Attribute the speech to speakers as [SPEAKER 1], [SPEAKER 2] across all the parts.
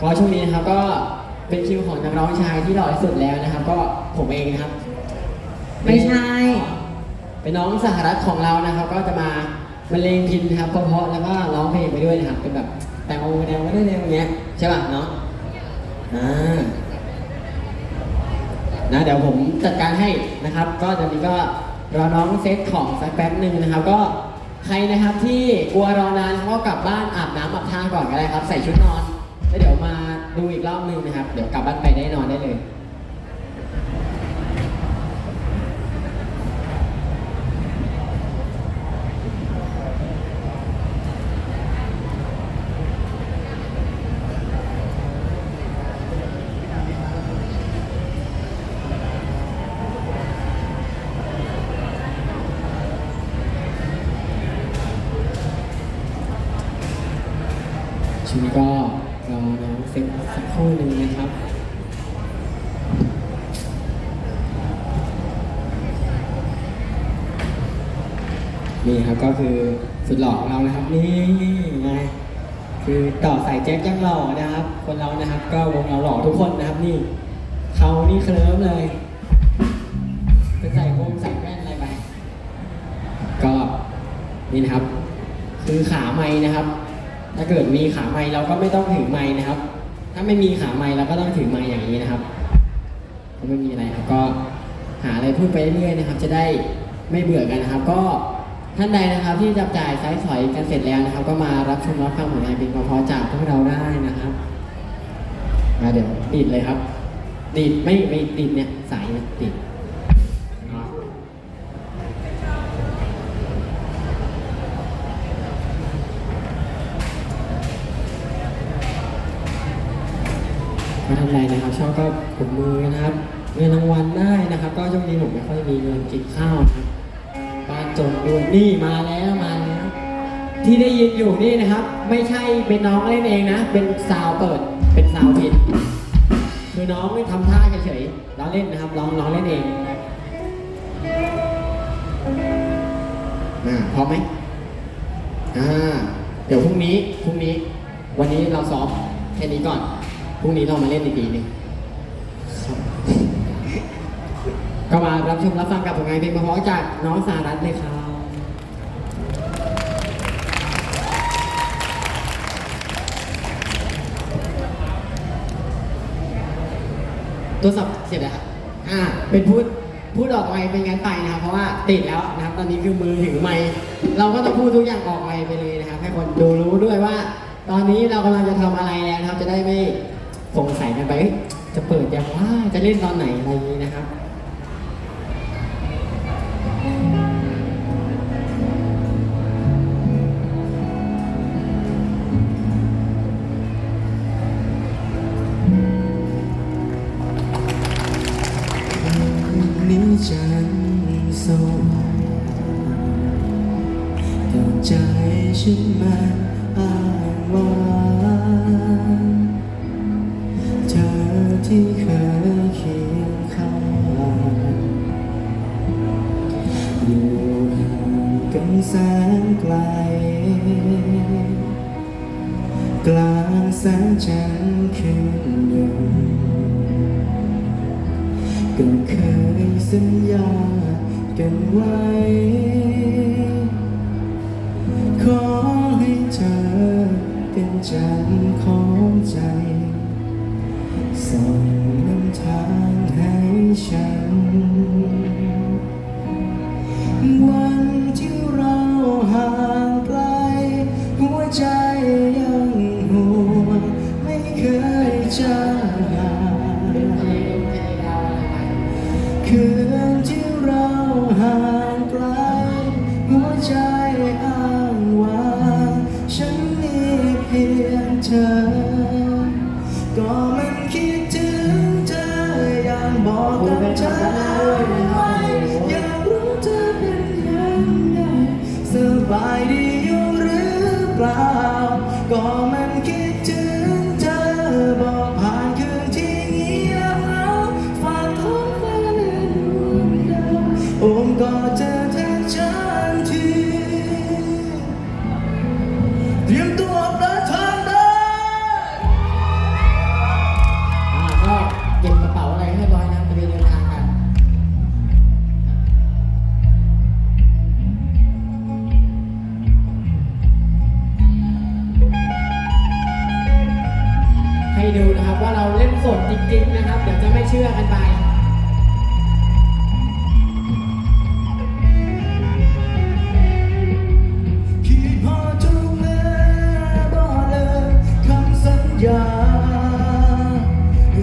[SPEAKER 1] ก็ช่วงนี้นะครับก็เป็นคิวของนักร้องชายที่หล่อที่สุดแล้วนะครับ ก็ผมเองนะครับ
[SPEAKER 2] ไม่ใช่
[SPEAKER 1] เป็นน้องสหรัฐของเรานะครับ ก็จะมาบรรเลงพินนะครับเพราะๆแล้วก็ร้องเพลงไปด้วยนะครับ เป็นแบบแต่งโอแนวไม่ได้แนวอย่างเงี้ยใช่ป่ะเนาะอ่านะเดี๋ยวผมจัดการให้นะครับ ก็ตอนนี้ก็รอน้องเซตของสักแป๊บหนึ่งนะครับ ก็ใครนะครับที่กลัวรอนานก็กลับบ้านอาบน้ำอาบท่าก่อนก็ได้ครับ ใส่ชุดนอน แล้วเดี๋ยวมาดูอีกรอบหนึงนะครับ เดี๋ยวกลับบ้านไปได้นอนได้เลย ช่วงนี้ก็รอน้องเซ็ตสักครู่หนึ่งนะครับ นี่ครับก็คือสุดหล่อของเรานะครับ นี่ไงคือต่อสายแจ็คยังหล่อนะครับ คนเรานะครับ ก็วงเราหล่อทุกคนนะครับนี่เขานี่เคลิ้มเลยจะใส่วงใส่แว่นอะไรไปก็นี่นะครับ คือขาไม้นะครับ ถ้าเกิดมีขาไม้เราก็ไม่ต้องถือไม้นะครับ ถ้าไม่มีขาไม้เราก็ต้องถือไม้อย่างนี้นะครับก็ไม่มีอะไรครับก็หาอะไรพูดไปเรื่อยๆนะครับ จะได้ไม่เบื่อกันนะครับ ก็ท่านใดนะครับที่จับจ่ายใช้สอยกันเสร็จแล้วนะครับ ก็มารับชมรับฟังผลงานเพลงเพราะๆจากพวกเราได้นะครับมาเดี๋ยวติดเลยครับ ติดไม่ไม่ติดเนี่ยสายเนี่ยติด ก็ทำไรนะครับชอบก็กดมือนะครับเงินรางวัลได้นะครับ ก็ช่วงนี้ผมไม่ค่อยมีเงินกินข้าวนะครับบ้านจนด้วยนี่มาแล้วมาแล้วที่ได้ยินอยู่นี่นะครับ ไม่ใช่เป็นน้องเล่นเองนะ เป็นซาวเปิดเป็นซาวผิดคือน้องไม่ทำท่าเฉยๆร้องเล่นนะครับร้องร้องเล่นเองอ่าพร้อมไหมอ่าเดี๋ยวพรุ่งนี้พรุ่งนี้ วันนี้เราซ้อมแค่นี้ก่อน พรุ่งนี้เรามาเล่นอีกทีหนึ่งครับก็มารับชมรับฟังกับผลงานเพลงเพราะๆจากน้องสารัตเลยครับตัวสับเสียบเลยครับอ่า เป็นพูดพูดออกไมเป็นงั้นไปนะครับ เพราะว่าติดแล้วนะครับ ตอนนี้คือมือถือไมค์เราก็ต้องพูดทุกอย่างออกไมไปเลยนะครับ ให้คนดูรู้ด้วยว่า ตอนนี้เรากำลังจะทำอะไรแล้วนะครับ จะได้ไม่ สงสัยกันไปเอ้ยจะเปิดยังว่าจะเล่นตอนไหนอะไรอย่างนี้นะครับ
[SPEAKER 3] นี้จันสว่างแต่ใจฉันมันอ้างว้าง อยู่ห่างกันแสนไกล กลางแสงจันทร์คืนนึ่งก็เคยสัญญากันไว้ ขอให้เธอเป็นจันทร์ของใจส่องนำทางให้ฉัน คืนที่เราห่างไกลหัวใจอ้างว้างฉันมีเพียงเธอ ก็มันคิดถึงเธออย่ากบอกกับเธอไว้อยากรู้เธอเป็นยังไงสบายดี จริงนะครับ เดี๋ยวจะไม่เชื่อกันไป
[SPEAKER 4] ยา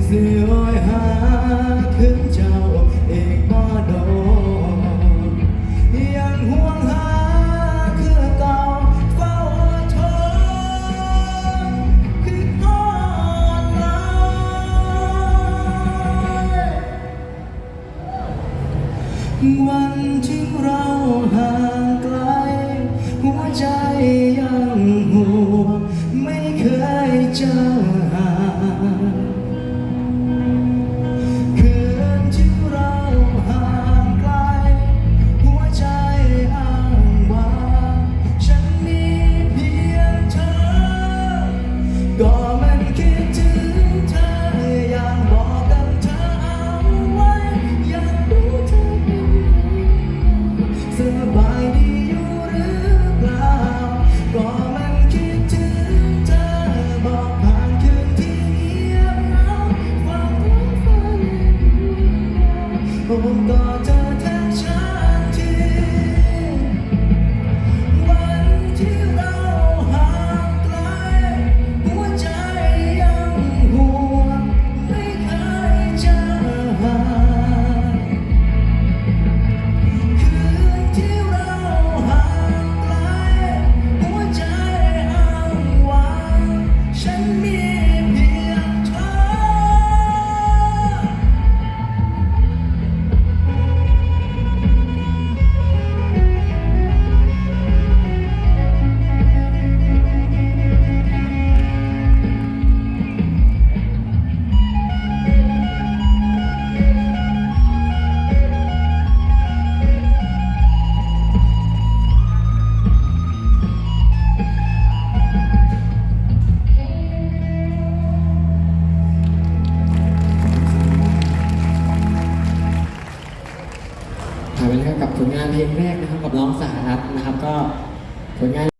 [SPEAKER 4] เสียหายขึ้นใจ
[SPEAKER 3] you. เพลงแรกนะครับกับน้องสหรัฐนะครับ ก็ผลงาน